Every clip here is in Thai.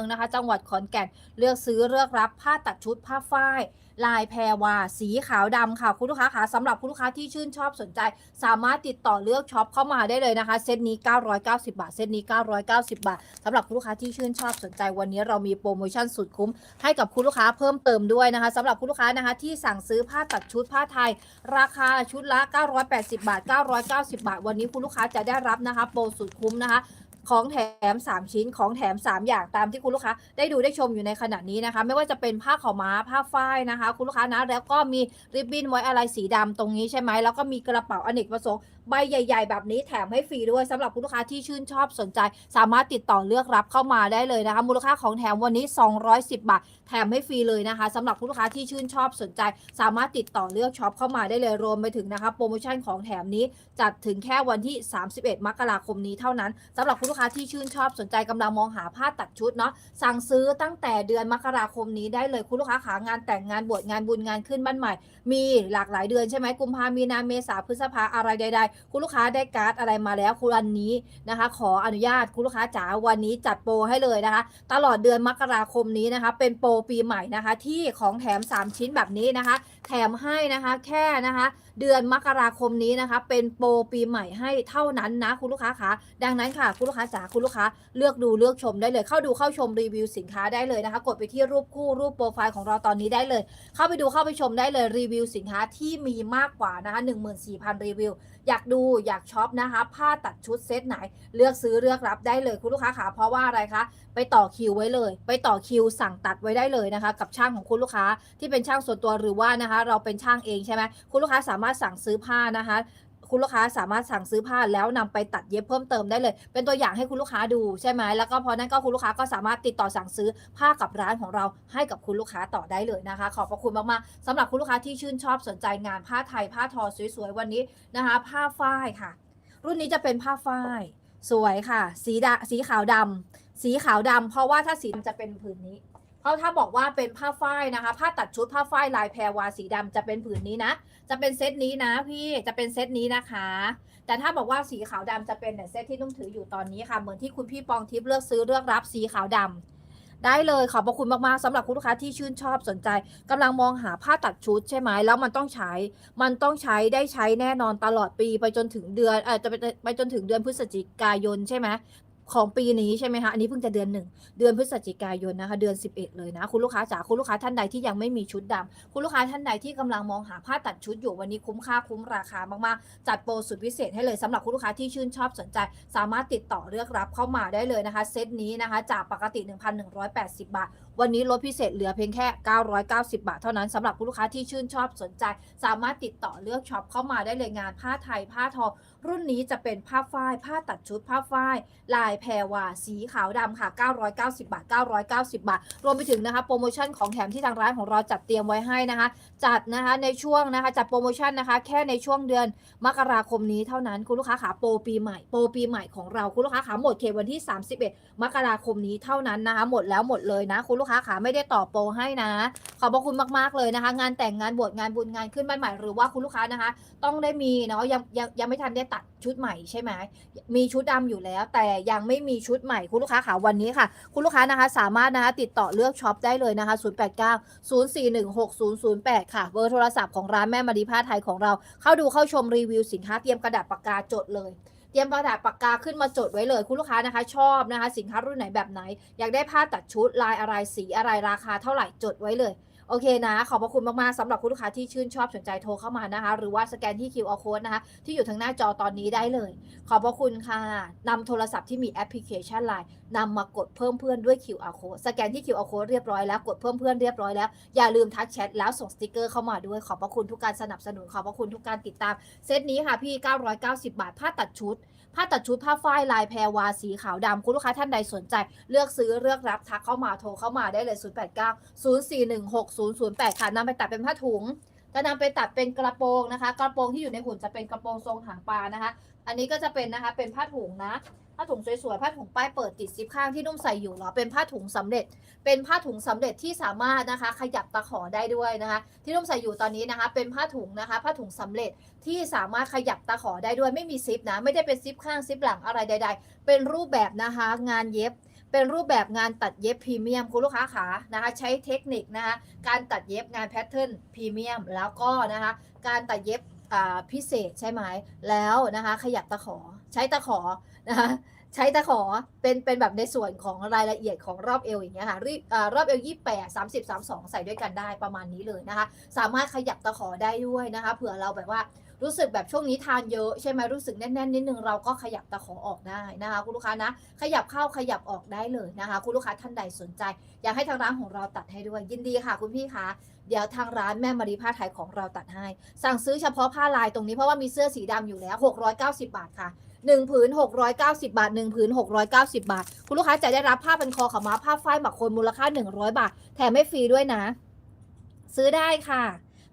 องนะคะจังหวัดขอนแก่นเลือกซื้อเลือกรับผ้าตัดชุดผ้าฝ้าย ลายแพรวา สีขาวดำค่ะ คุณลูกค้าคะสำหรับคุณลูกค้าที่ชื่นชอบสนใจ สามารถติดต่อเลือกช็อปเข้ามาได้เลยนะคะ เซตนี้ 990 บาท เซตนี้ 990 บาทสำหรับคุณลูกค้าที่ชื่นชอบสนใจวันนี้เรามีโปรโมชั่นสุดคุ้ม ให้กับคุณลูกค้าเพิ่มเติมด้วยนะคะสำหรับคุณลูกค้านะคะที่สั่งซื้อผ้าตัดชุดผ้าไทย ราคาชุดละ 980 บาท 990 บาท วันนี้คุณลูกค้าจะได้รับนะคะโปรสุดคุ้มนะคะ ของแถม 3 ชิ้นของแถม 3 อย่างตามที่คุณลูกค้าได้ดูได้ชมอยู่ในขณะนี้นะคะ ไม่ว่าจะเป็นผ้าขาวม้าผ้าฝ้ายนะคะ คุณลูกค้านะแล้วก็มีริบบิ้นไว้อะไรสีดำตรงนี้ใช่ไหมแล้วก็มีกระเป๋าอเนกประสงค์ใบใหญ่ ๆ แบบนี้แถมให้ฟรีด้วยสำหรับคุณลูกค้าที่ชื่นชอบสนใจ สามารถติดต่อเลือกรับเข้ามาได้เลยนะคะ มูลค่าของแถมวันนี้ 210 บาท แถมให้ฟรีเลยนะคะสำหรับผู้ลูกค้าที่ชื่นชอบสนใจ สามารถติดต่อเลือกช็อปเข้ามาได้เลยรวมไปถึงนะคะโปรโมชั่นของแถมนี้จัดถึงแค่วันที่ 31 มกราคมนี้เท่านั้นสำหรับผู้ลูกค้าที่ชื่นชอบสนใจกำลังมองหาผ้าตัดชุดเนาะสั่งซื้อตั้งแต่เดือนมกราคมนี้ได้เลยคุณลูกค้าขางานแต่งงานบวชงานบุญงานขึ้นบ้านใหม่ มีหลากหลายเดือนใช่ไหมกุมภามีนาเมษาพฤษภาอะไรใด ๆ คุณลูกค้าได้การ์ดอะไรมาแล้วคุณวันนี้นะคะ ขออนุญาตคุณลูกค้าจ๋าวันนี้จัดโปรให้เลยนะคะ ตลอดเดือนมกราคมนี้นะคะ เป็นโปรปีใหม่นะคะ ที่ของแถม 3 ชิ้นแบบนี้นะคะ แถมให้นะคะแค่นะคะเดือนมกราคมนี้นะคะ เป็นโปรปีใหม่ให้เท่านั้นนะคุณลูกค้าคะดังนั้นค่ะ คุณลูกค้าจ๋าคุณลูกค้าเลือกดูเลือกชมได้เลย เข้าดูเข้าชมรีวิวสินค้าได้เลยนะคะ กดไปที่รูปคู่รูปโปรไฟล์ของเราตอนนี้ได้เลย เข้าไปดูเข้าไปชมได้เลยรีวิวสินค้าที่มีมากกว่านะคะ14,000 รีวิว อยากดูอยากช็อปนะคะ ผ้าตัดชุดเซตไหน เลือกซื้อเลือกรับได้เลยคุณลูกค้าขาเพราะว่าอะไรคะ ไปต่อคิวไว้เลย ไปต่อคิวสั่งตัดไว้ได้เลยนะคะ กับช่างของคุณลูกค้าที่เป็นช่างส่วนตัวหรือว่านะคะ เราเป็นช่างเองใช่ไหมคุณลูกค้าสามารถสั่งซื้อผ้านะคะ คุณลูกค้าสามารถสั่งซื้อผ้าแล้วนำไปตัดเย็บเพิ่มเติมได้เลย เป็นตัวอย่างให้คุณลูกค้าดูใช่ไหมแล้วก็พอนั้นก็คุณลูกค้าก็สามารถติดต่อสั่งซื้อผ้ากับร้านของเราให้กับคุณลูกค้าต่อได้เลยนะคะ ขอบพระคุณมากๆสำหรับคุณลูกค้าที่ชื่นชอบสนใจงานผ้าไทยผ้าทอสวยๆวันนี้นะคะ ผ้าฝ้ายค่ะ รุ่นนี้จะเป็นผ้าฝ้าย สวยค่ะ สีดสีขาวดำสีขาวดำเพราะว่าถ้าสีจะเป็นผืนนี้ ราะถ้าบอกว่าเป็นผ้าฝ้ายนะคะ ผ้าตัดชุดผ้าฝ้ายลายแพรวาสีดำจะเป็นผืนนี้นะ จะเป็นเซตนี้นะพี่จะเป็นเซตนี้นะคะ แต่ถ้าบอกว่าสีขาวดำจะเป็นเซตที่นุ่มถืออยู่ตอนนี้ค่ะเหมือนที่คุณพี่ปองทิพย์เลือกซื้อเลือกรับสีขาวดำได้เลยขอบพระคุณมากๆสำหรับคุณลูกค้าที่ชื่นชอบสนใจกำลังมองหาผ้าตัดชุดใช่ไหมแล้วมันต้องใช้ มันต้องใช้ได้ใช้แน่นอนตลอดปีไปจนถึงเดือนเออจะไปไปจนถึงเดือนพฤศจิกายนใช่ไหม ของปีนี้ใช่ไหมคะ อันนี้เพิ่งจะเดือนหนึ่ง เดือนพฤศจิกายนนะคะ เดือน 11 เลยนะ คุณลูกค้าจ๋า คุณลูกค้าท่านใดที่ยังไม่มีชุดดำคุณลูกค้าท่านใดที่กำลังมองหาผ้าตัดชุดอยู่วันนี้คุ้มค่าคุ้มราคามากๆ จัดโปรสุดพิเศษให้เลยสำหรับคุณลูกค้าที่ชื่นชอบสนใจ สามารถติดต่อเลือกรับเข้ามาได้เลยนะคะ เซตนี้นะคะ จากปกติ 1,180 บาท วันนี้ลดพิเศษเหลือเพียงแค่ 990 บาท เท่านั้นสำหรับคุณลูกค้าที่ชื่นชอบสนใจ สามารถติดต่อเลือกช็อปเข้ามาได้เลยงานผ้าไทยผ้าทอ รุ่นนี้จะเป็นผ้าฝ้าย ผ้าตัดชุดผ้าฝ้าย ลายแพรวาสีขาวดำค่ะ 990 บาท 990 บาท รวมไปถึงนะคะโปรโมชั่นของแถมที่ทางร้านของเราจัดเตรียมไว้ให้นะคะ จัดนะคะในช่วงนะคะจัดโปรโมชั่นนะคะแค่ในช่วงเดือนมกราคมนี้เท่านั้นคุณลูกค้าขาโปรปีใหม่โปรปีใหม่ของเราคุณลูกค้าขาหมดเขตวันที่ 31 มกราคมนี้เท่านั้นนะคะหมดแล้วหมดเลยนะคุณลูกค้าขาไม่ได้ต่อโปรให้นะ ขอบพระคุณมากๆเลยนะคะ งานแต่งงานบวชงานบุญงานขึ้นบ้านใหม่หรือว่าคุณลูกค้านะคะ ต้องได้มีเนาะยังยังยังไม่ทันได้ตัดชุดใหม่ใช่ไหมมีชุดดำอยู่แล้ว แต่ยังไม่มีชุดใหม่คุณลูกค้าขาวันนี้ค่ะ คุณลูกค้านะคะ สามารถนะคะติดต่อเลือกช็อปได้เลยนะคะ 089 0416008 ค่ะเบอร์โทรศัพท์ของร้านแม่มารีผ้าไทยของเรา เข้าดูเข้าชมรีวิวสินค้าเตรียมกระดาษปากกาจดเลย รียมกระดาษปากกาขึ้นมาจดไว้เลยคุณลูกค้านะคะ ชอบนะคะ สินค้ารุ่นไหนแบบไหน อยากได้ผ้าตัดชุดลายอะไรสีอะไรราคาเท่าไหร่จดไว้เลย โอเคนะ ขอบพระคุณมาก ๆสำหรับคุณลูกค้าที่ชื่นชอบสนใจโทรเข้ามานะคะ หรือว่าสแกนที่ QR code นะคะ ที่อยู่ทางหน้าจอตอนนี้ได้เลย ขอบพระคุณค่ะนำโทรศัพท์ที่มีแอปพลิเคชัน Line นำมากดเพิ่มเพื่อนด้วย QR code สแกนที่ QR code เรียบร้อยแล้วกดเพิ่มเพื่อนเรียบร้อยแล้ว อย่าลืมทักแชทแล้วส่งสติกเกอร์เข้ามาด้วย ขอบพระคุณทุกการสนับสนุน ขอบพระคุณทุกการติดตาม เซตนี้ค่ะพี่ 990 บาท ผ้าตัดชุด ผ้าตัดชุดผ้าฝ้ายลายแพรวาสีขาวดำคุณลูกค้าท่านใดสนใจ เลือกซื้อเลือกรับทักเข้ามาโทรเข้ามาได้เลย 089 6008 ค่ะนำไปตัดเป็นผ้าถุงจะนำไปตัดเป็นกระโปรงนะคะ กระโปรงที่อยู่ในหุ่นจะเป็นกระโปรงทรงหางปลานะคะ อันนี้ก็จะเป็นนะคะเป็นผ้าถุงนะ ผ้าถุงสวยๆ ผ้าถุงป้ายเปิดติดซิปข้างที่นุ่มใส่อยู่เหรอเป็นผ้าถุงสำเร็จ เป็นผ้าถุงสำเร็จที่สามารถนะคะ ขยับตะขอได้ด้วยนะคะ ที่นุ่มใส่อยู่ตอนนี้นะคะ เป็นผ้าถุงนะคะ ผ้าถุงสำเร็จที่สามารถขยับตะขอได้ด้วยไม่มีซิปนะ ไม่ได้เป็นซิปข้างซิปหลังอะไรใด ๆ เป็นรูปแบบนะคะ งานเย็บ เป็นรูปแบบงานตัดเย็บพรีเมียมคุณลูกค้าขานะคะใช้เทคนิคนะคะการตัดเย็บงานแพทเทิร์นพรีเมียมแล้วก็นะคะการตัดเย็บอ่าพิเศษใช่ไหมแล้วนะคะขยับตะขอใช้ตะขอนะคะใช้ตะขอเป็นเป็นแบบในส่วนของรายละเอียดของรอบเอวอย่างเงี้ยค่ะรีบอรอบเอวยี่แปดสามสิบสามสองใส่ด้วยกันได้ประมาณนี้เลยนะคะ สามารถขยับตะขอได้ด้วยนะคะเผื่อเราแบบว่า รู้สึกแบบช่วงนี้ทานเยอะใช่ไหมรู้สึกแน่นๆนิดนึงเราก็ขยับตะขอออกได้นะคะคุณลูกค้านะ ขยับเข้าขยับออกได้เลยนะคะ คุณลูกค้าท่านใดสนใจ อยากให้ทางร้านของเราตัดให้ด้วยยินดีค่ะ คุณพี่คะเดี๋ยวทางร้านแม่มารีผ้าไทยของเราตัดให้ สั่งซื้อเฉพาะผ้าลายตรงนี้เพราะว่ามีเสื้อสีดำอยู่แล้ว 690 บาทค่ะ1ผืน690 บาท1ผืน690 บาท คุณลูกค้าจะได้รับผ้าพันคอขาม้าผ้าฝ้ายหมักโคนมูลค่า 100 บาท แถมไม่ฟรีด้วยนะ ซื้อได้ค่ะ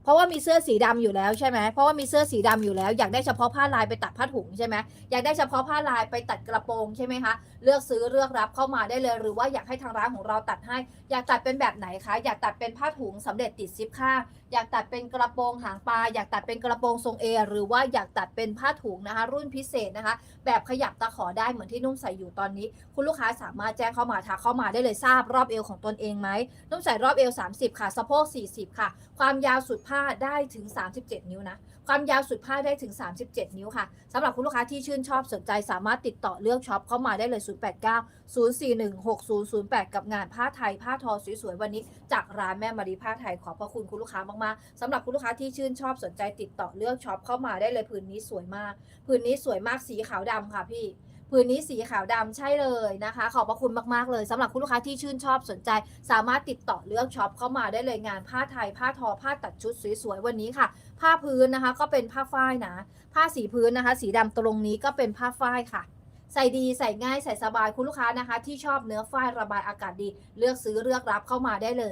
เพราะว่ามีเสื้อสีดำอยู่แล้วใช่ไหมเพราะว่ามีเสื้อสีดำอยู่แล้ว อยากได้เฉพาะผ้าลายไปตัดผ้าถุงใช่ไหมอยากได้เฉพาะผ้าลายไปตัดกระโปรงใช่ไหมคะ เลือกซื้อเลือกรับเข้ามาได้เลย หรือว่าอยากให้ทางร้านของเราตัดให้ อยากตัดเป็นแบบไหนคะ อยากตัดเป็นผ้าถุงสำเร็จติดซิปข้าง อยากตัดเป็นกระโปรงหางปลา อยากตัดเป็นกระโปรงทรงเอหรือว่าอยากตัดเป็นผ้าถุงนะคะ รุ่นพิเศษนะคะ แบบขยับตะขอได้เหมือนที่นุ่มใส่อยู่ตอนนี้ คุณลูกค้าสามารถแจ้งเข้ามาทักเข้ามาได้เลยทราบรอบเอวของตนเองไหมนุ่มใส่รอบเอว 30 ค่ะสะโพก 40 ค่ะ ความยาวสุดผ้าได้ถึง 37 นิ้วนะความยาวสุดผ้าได้ถึง 37 นิ้วค่ะสำหรับคุณลูกค้าที่ชื่นชอบสนใจสามารถติดต่อเลือกช็อปเข้ามาได้เลย 089 041 6008 กับงานผ้าไทยผ้าทอสวยๆวันนี้ จากร้านแม่มารีผ้าไทยขอบพระคุณคุณลูกค้ามากๆสำหรับคุณลูกค้าที่ชื่นชอบสนใจติดต่อเลือกช็อปเข้ามาได้เลยผืนนี้สวยมาก ผืนนี้สวยมากสีขาวดำค่ะพี่ผืนนี้สีขาวดำใช่เลยนะคะ ขอบพระคุณมากๆเลยสำหรับคุณลูกค้าที่ชื่นชอบสนใจ สามารถติดต่อเลือกช็อปเข้ามาได้เลยงานผ้าไทย ผ้าทอผ้าตัดชุดสวยๆวันนี้ค่ะ ผ้าพื้นนะคะ ก็เป็นผ้าฝ้ายนะ ผ้าสีพื้นนะคะ สีดำตรงนี้ก็เป็นผ้าฝ้ายค่ะ ใส่ดีใส่ง่ายใส่สบายคุณลูกค้านะคะ ที่ชอบเนื้อฝ้ายระบายอากาศดี เลือกซื้อเลือกรับเข้ามาได้เลย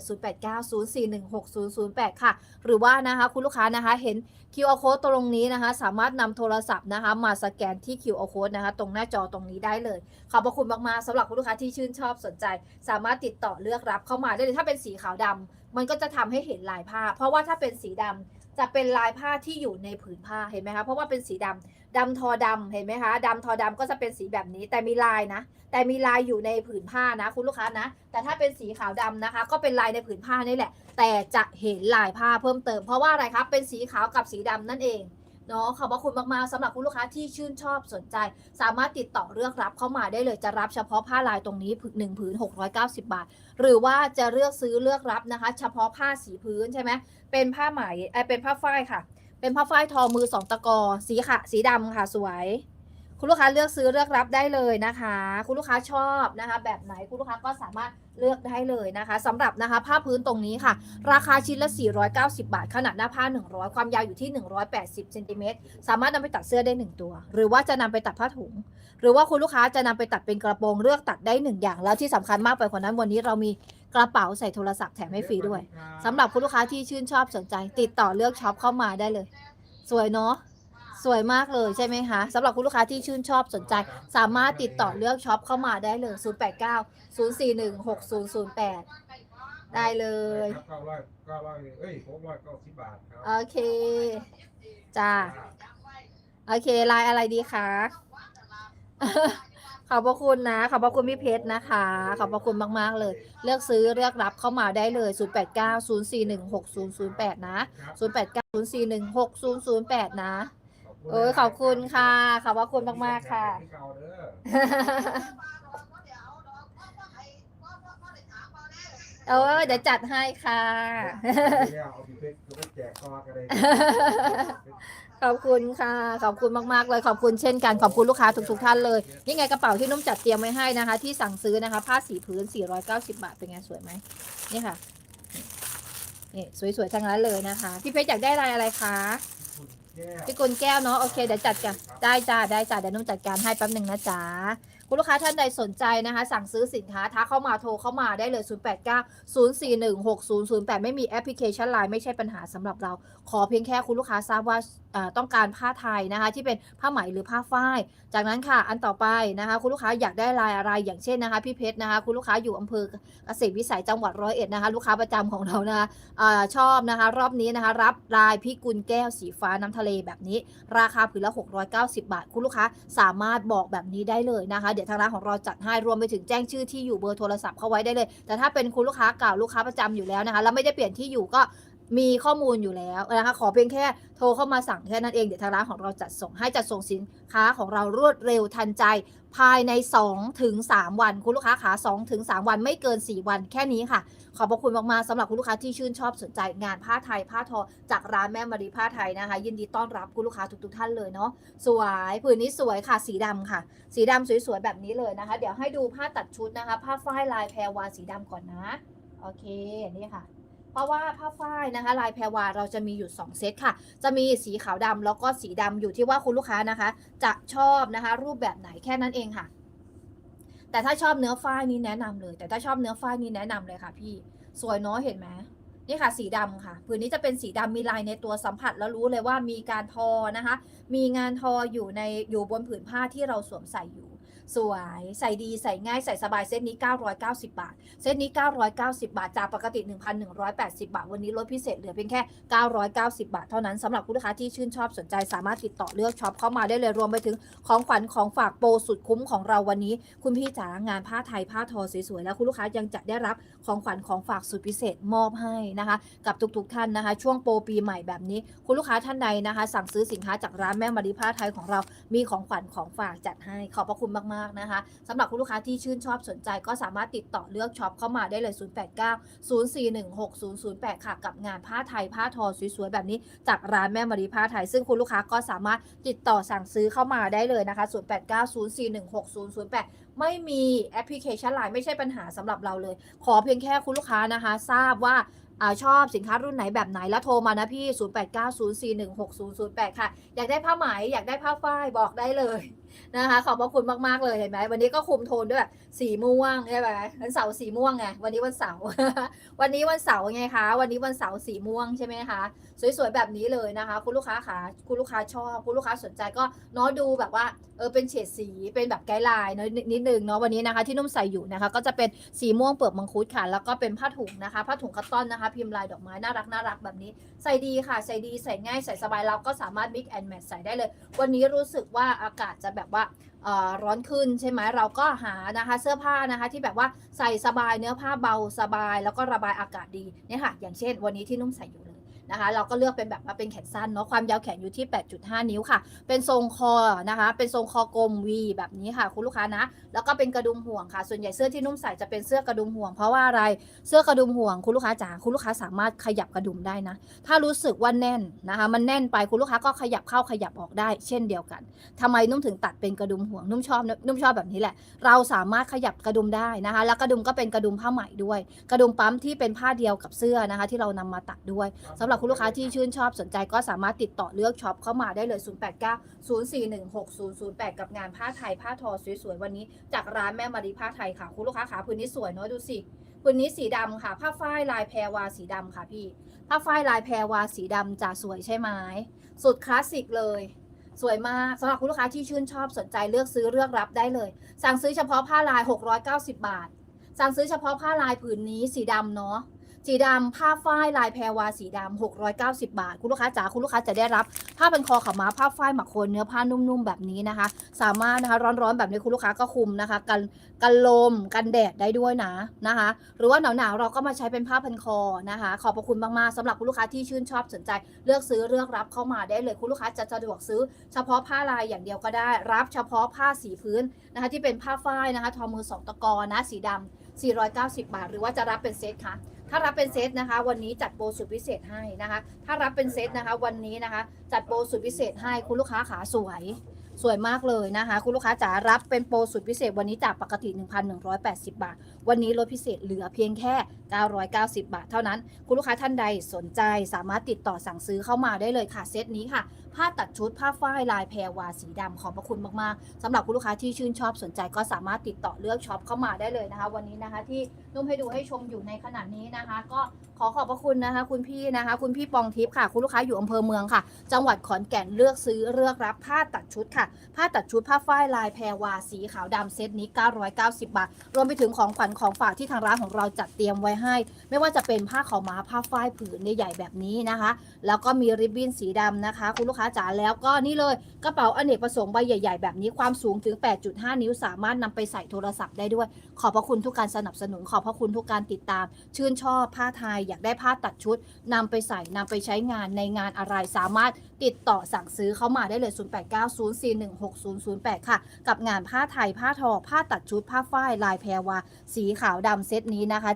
0890416008 ค่ะ หรือว่านะคะคุณลูกค้านะคะเห็น QR code ตรงนี้นะคะ สามารถนำโทรศัพท์นะคะ มาสแกนที่ QR code นะคะ ตรงหน้าจอตรงนี้ได้เลย ขอบพระคุณมากๆสำหรับคุณลูกค้าที่ชื่นชอบสนใจ สามารถติดต่อเลือกรับเข้ามาได้เลยถ้าเป็นสีขาวดำมันก็จะทำให้เห็นลายผ้า เพราะว่าถ้าเป็นสีดำจะเป็นลายผ้าที่อยู่ในผืนผ้าเห็นไหมคะเพราะว่าเป็นสีดำ ดำทอดำเห็นไหมคะดำทอดำก็จะเป็นสีแบบนี้แต่มีลายนะ แต่มีลายอยู่ในผืนผ้านะ คุณลูกค้านะ แต่ถ้าเป็นสีขาวดำนะคะ ก็เป็นลายในผืนผ้านี่แหละ แต่จะเห็นลายผ้าเพิ่มเติม เพราะว่าอะไรครับเป็นสีขาวกับสีดำนั่นเองเนาะขอบพระคุณมากๆสำหรับคุณลูกค้าที่ชื่นชอบสนใจ สามารถติดต่อเลือกรับเข้ามาได้เลยจะรับเฉพาะผ้าลายตรงนี้หนึ่งผืน690 บาท หรือว่าจะเลือกซื้อเลือกรับนะคะ เฉพาะผ้าสีพื้นใช่ไหมเป็นผ้าไหมเอ้เป็นผ้าฝ้ายค่ะ เป็นผ้าฝ้ายทอมือสองตะกอ สีค่ะ สีดำค่ะสวย คุณลูกค้าเลือกซื้อเลือกรับได้เลยนะคะ คุณลูกค้าชอบนะคะ แบบไหนคุณลูกค้าก็สามารถเลือกได้เลยนะคะสำหรับนะคะผ้าพื้นตรงนี้ค่ะ ราคาชิ้นละ 490 บาท ขนาดหน้าผ้า 100 ความยาวอยู่ที่ 180เซนติเมตรสามารถนำไปตัดเสื้อได้ 1 ตัว หรือว่าจะนำไปตัดผ้าถุง หรือว่าคุณลูกค้าจะนำไปตัดเป็นกระโปรงเลือกตัดได้หนึ่งอย่าง แล้วที่สำคัญมากไปกว่านั้นวันนี้เรามี กระเป๋าใส่โทรศัพท์แถมให้ฟรีด้วยสำหรับคุณลูกค้าที่ชื่นชอบสนใจ ติดต่อเลือกช็อปเข้ามาได้เลย สวยเนาะสวยมากเลยใช่ไหมคะสำหรับคุณลูกค้าที่ชื่นชอบสนใจ สามารถติดต่อเลือกช็อปเข้ามาได้เลย 089 041 6008 ได้เลยเก้าร้อยเก้าร้อยเอ้ยหกร้อยเก้าสิบบาทครับโอเค จ้า โอเคไลน์อะไรดีคะ ขอบพระคุณนะ ขอบพระคุณพี่เพชรนะคะ ขอบพระคุณมากๆเลย เลือกซื้อเลือกรับเข้ามาได้เลย 0890416008 นะ 0890416008 นะ โอ้ยขอบคุณค่ะ ขอบพระคุณมากๆค่ะเก่าเด้อเออเดี๋ยวจัดให้ค่ะ เอาพี่เพชรก็ไปแจกคอกันเลย ขอบคุณค่ะ ขอบคุณมากๆเลย ขอบคุณเช่นกันขอบคุณลูกค้าทุกๆท่านเลยนี่ไงกระเป๋าที่นุ่มจัดเตรียมไว้ให้นะคะ ที่สั่งซื้อนะคะ ผ้าสีพื้น 490 บาทเป็นไงสวยไหมนี่ค่ะนี่สวยๆทั้งนั้นเลยนะคะ พี่เพชรอยากได้ลายอะไรคะพี่กุลแก้วเนาะโอเคเดี๋ยวจัดกันได้จ้าได้จ้าเดี๋ยวนุ่มจัดการให้แป๊บหนึ่งนะจ๊ะ คุณลูกค้าท่านใดสนใจนะคะ สั่งซื้อสินค้าทักเข้ามาโทรเข้ามาได้เลย 089 041 6008 ไม่มีแอปพลิเคชันไลน์ไม่ใช่ปัญหาสำหรับเรา ขอเพียงแค่คุณลูกค้าทราบว่าต้องการผ้าไทยนะคะ ที่เป็นผ้าไหมหรือผ้าฝ้าย จากนั้นค่ะอันต่อไปนะคะ คุณลูกค้าอยากได้ลายอะไรอย่างเช่นนะคะพี่เพชรนะคะ คุณลูกค้าอยู่อำเภอเกษตรวิสัยจังหวัดร้อยเอ็ดนะคะ ลูกค้าประจำของเรานะคะออชอบนะคะ รอบนี้นะคะ รับลายพิกุลแก้วสีฟ้าน้ำทะเลแบบนี้ ราคาผืนละ 690 บาท คุณลูกค้าสามารถบอกแบบนี้ได้เลยนะคะเดี๋ยวดี๋ยวทางร้านของเราจัดให้รวมไปถึงแจ้งชื่อที่อยู่เบอร์โทรศัพท์เข้าไว้ได้เลย แต่ถ้าเป็นคุณลูกค้าเก่าลูกค้าประจำอยู่แล้วนะคะแล้วไม่ได้เปลี่ยนที่อยู่ก็มีข้อมูลอยู่แล้วนะคะขอเพียงแค่โทรเข้ามาสั่งแค่นั้นเองเดี๋ยวทางร้านของเราจัดส่งให้จัดส่งสินค้าของเรารวดเร็วทันใจ ภายใน 2 ถึง 3 วัน คุณลูกค้าขา2ถึง 3 วันไม่เกิน 4 วันแค่นี้ค่ะ ขอบพระคุณมากๆสำหรับคุณลูกค้าที่ชื่นชอบสนใจงานผ้าไทยผ้าทอ จากร้านแม่มารีผ้าไทยนะคะ ยินดีต้อนรับคุณลูกค้าทุกๆท่านเลยเนาะสวยผืนนี้สวยค่ะสีดำค่ะ สีดำสวยๆแบบนี้เลยนะคะ เดี๋ยวให้ดูผ้าตัดชุดนะคะ ผ้าฝ้ายลายแพรวาสีดำก่อนนะโอเคนี่ค่ะ เพราะว่าผ้าฝ้ายนะคะ ลายแพรวาเราจะมีอยู่ 2 เซตค่ะ จะมีสีขาวดำแล้วก็สีดำอยู่ที่ว่าคุณลูกค้านะคะ จะชอบนะคะ รูปแบบไหนแค่นั้นเองค่ะ แต่ถ้าชอบเนื้อฝ้ายนี่แนะนำเลย แต่ถ้าชอบเนื้อฝ้ายนี่แนะนำเลยค่ะ พี่สวยเนาะเห็นไหมนี่ค่ะสีดำค่ะผืนนี้จะเป็นสีดำมีลายในตัวสัมผัสแล้วรู้เลยว่ามีการทอนะคะ มีงานทออยู่ในอยู่บนผืนผ้าที่เราสวมใส่อยู่ สวยใส่ดีใส่ง่ายใส่สบายเซตนี้ 990 บาท เซตนี้ 990 บาท จากปกติ 1,180 บาท วันนี้ลดพิเศษเหลือเพียงแค่ 990 บาท เท่านั้นสำหรับคุณลูกค้าที่ชื่นชอบสนใจสามารถติดต่อเลือกช็อปเข้ามาได้เลยรวมไปถึงของขวัญของฝากโปรสุดคุ้มของเราวันนี้ คุณพี่จ๋างานผ้าไทยผ้าทอสวยๆแล้วคุณลูกค้ายังจะได้รับของขวัญของฝากสุดพิเศษมอบให้นะคะ กับทุกๆท่านนะคะ ช่วงโปรปีใหม่แบบนี้ คุณลูกค้าท่านใดนะคะ สั่งซื้อสินค้าจากร้านแม่มารีผ้าไทยของเรา มีของขวัญของฝากจัดให้ขอบพระคุณมากๆนะคะสำหรับคุณลูกค้าที่ชื่นชอบสนใจก็สามารถติดต่อเลือกช็อปเข้ามาได้เลย 089 0416008 ค่ะ กับงานผ้าไทยผ้าทอสวยๆ แบบนี้จากร้านแม่มารีผ้าไทย ซึ่งคุณลูกค้าก็สามารถติดต่อสั่งซื้อเข้ามาได้เลยนะคะ 0890416008ไม่มีแอปพลิเคชันไลน์ไม่ใช่ปัญหาสำหรับเราเลย ขอเพียงแค่คุณลูกค้านะคะ ทราบว่าอาชอบสินค้ารุ่นไหนแบบไหนแล้วโทรมานะพี่ 0890416008 ค่ะ อยากได้ผ้าไหมอยากได้ผ้าฝ้ายบอกได้เลย นะคะขอบพระคุณมากๆเลยเห็นไหมวันนี้ก็คุมโทนด้วยแบบสีม่วงใช่ไหมวันเสาร์สีม่วงไงวันนี้วันเสาร์วันนี้วันเสาร์ไงคะ วันนี้วันเสาร์สีม่วงใช่ไหมคะสวยๆแบบนี้เลยนะคะ คุณลูกค้าค่ะคุณลูกค้าชอบคุณลูกค้าสนใจก็เนาะดูแบบว่าเออเป็นเฉดสีเป็นแบบไกด์ไลน์เนาะนิดนิดนึงเนาะวันนี้นะคะที่นุ่มใส่อยู่นะคะ ก็จะเป็นสีม่วงเปลือกมังคุดค่ะ แล้วก็เป็นผ้าถุงนะคะผ้าถุงคัตตอนนะคะ พิมพ์ลายดอกไม้น่ารักน่ารักแบบนี้ใส่ดีค่ะใส่ดีใส่ง่ายใส่สบายเราก็สามารถ mix and match ใส่ได้เลย วันนี้รู้สึกว่าอากาศจะแบบแบบว่าร้อนขึ้นใช่ไหมเราก็หานะคะเสื้อผ้านะคะที่แบบว่าใส่สบายเนื้อผ้าเบาสบาย แล้วก็ระบายอากาศดีเนี่ยค่ะอย่างเช่น วันนี้ที่นุ่มใส่อยู่เล นะคะ เราก็เลือกเป็นแบบว่าเป็นแขนสั้นเนาะความยาวแขนอยู่ที่ 8.5 นิ้วค่ะ เป็นทรงคอนะคะ เป็นทรงคอกลม V แบบนี้ค่ะ คุณลูกค้านะ แล้วก็เป็นกระดุมห่วงค่ะ ส่วนใหญ่เสื้อที่นุ่มใส่จะเป็นเสื้อกระดุมห่วง เพราะว่าอะไรเสื้อกระดุมห่วง คุณลูกค้าจ๋าคุณลูกค้าสามารถขยับกระดุมได้นะ ถ้ารู้สึกว่าแน่นนะคะ มันแน่นไปคุณลูกค้าก็ขยับเข้าขยับออกได้ เช่นเดียวกันทำไมนุ่มถึงตัดเป็นกระดุมห่วงนุ่มชอบนุ่มชอบแบบนี้แหละ เราสามารถขยับกระดุมได้นะคะ แล้วกระดุมก็เป็นกระดุมผ้าไหมด้วย กระดุมปั๊มที่เป็นผ้าเดียวกับเสื้อนะคะ ที่เรานำมาตัดด้วยสำหรับคุณลูกค้าที่ชื่นชอบสนใจก็สามารถติดต่อเลือกช็อปเข้ามาได้เลย 0890416008 กับงานผ้าไทยผ้าทอสวยๆ วันนี้จากร้านแม่มารีผ้าไทยค่ะ คุณลูกค้าขาพื้นนี้สวยเนาะดูสิพื้นนี้สีดำค่ะ ผ้าฝ้ายลายแพรวาสีดำค่ะพี่ ผ้าฝ้ายลายแพรวาสีดำจะสวยใช่ไหมสุดคลาสสิกเลยสวยมากสำหรับคุณลูกค้าที่ชื่นชอบสนใจเลือกซื้อเลือกรับได้เลย สั่งซื้อเฉพาะผ้าลาย 690 บาท สั่งซื้อเฉพาะผ้าลายผืนนี้สีดำเนาะ สีดำผ้าฝ้ายลายแพรวาสีดำ690 บาท คุณลูกค้าจ๋าคุณลูกค้าจะได้รับ ผ้าเป็นคอขาวม้าผ้าฝ้ายหมักโคนเนื้อผ้านุ่มๆ แบบนี้นะคะ สามารถนะคะร้อนๆแบบนี้คุณลูกค้าก็คุมนะคะ กันกันลมกันแดดได้ด้วยนะนะคะ หรือว่าหนาวๆเราก็มาใช้เป็นผ้าพันคอนะคะ ขอบพระคุณมากๆสำหรับคุณลูกค้าที่ชื่นชอบสนใจเลือกซื้อเลือกรับเข้ามาได้เลยคุณลูกค้าจะสะดวกซื้อ เฉพาะผ้าลายอย่างเดียวก็ได้ รับเฉพาะผ้าสีพื้นนะคะ ที่เป็นผ้าฝ้ายนะคะทอมือสองตะกอนะสีดำ490 บาท หรือว่าจะรับเป็นเซตค่ะ ถ้ารับเป็นเซตนะคะ วันนี้จัดโปรสุดพิเศษให้นะคะ ถ้ารับเป็นเซตนะคะ วันนี้นะคะ จัดโปรสุดพิเศษให้คุณลูกค้าขาสวย สวยมากเลยนะคะ คุณลูกค้าจ๋ารับเป็นโปรสุดพิเศษวันนี้จากปกติ 1,180 บาทวันนี้ลดพิเศษเหลือเพียงแค่ 990 บาทเท่านั้น คุณลูกค้าท่านใดสนใจสามารถติดต่อสั่งซื้อเข้ามาได้เลยค่ะเซตนี้ค่ะผ้าตัดชุดผ้าฝ้ายลายแพรวาสีดำขอบพระคุณมากๆสำหรับคุณลูกค้าที่ชื่นชอบสนใจก็สามารถติดต่อเลือกช็อปเข้ามาได้เลยนะคะ วันนี้นะคะที่นุ่มให้ดูให้ชมอยู่ในขณะนี้นะคะ ก็ขอขอบพระคุณนะคะ คุณพี่นะคะ คุณพี่ปองทิพย์ค่ะ คุณลูกค้าอยู่อำเภอเมืองค่ะ จังหวัดขอนแก่นเลือกซื้อเลือกรับผ้าตัดชุดค่ะ ผ้าตัดชุดผ้าฝ้ายลายแพรวาสีขาวดำเซตนี้ 990 บาท รวมไปถึงของขวัญของฝากที่ทางร้านของเราจัดเตรียมไว้ให้ ไม่ว่าจะเป็นผ้าขาวม้าผ้าฝ้ายผืนใหญ่ๆแบบนี้นะคะ แล้วก็มีริบบิ้นสีดำนะคะ คุณลูกค้าจ๋าแล้วก็นี่เลยกระเป๋าอเนกประสงค์ใบใหญ่ๆ แบบนี้ความสูงถึง 8.5 นิ้วสามารถนำไปใส่โทรศัพท์ได้ด้วย ขอบพระคุณทุกการสนับสนุน ขอบพระคุณทุกการติดตาม ชื่นชอบผ้าไทยอยากได้ผ้าตัดชุดนำไปใส่นำไปใช้งานในงานอะไรสามารถ ติดต่อสั่งซื้อเข้ามาได้เลย 0890416008 ค่ะ กับงานผ้าไทย ผ้าทอ ผ้าตัดชุด ผ้าฝ้าย ลายแพรวา สีขาวดำเซตนี้นะคะ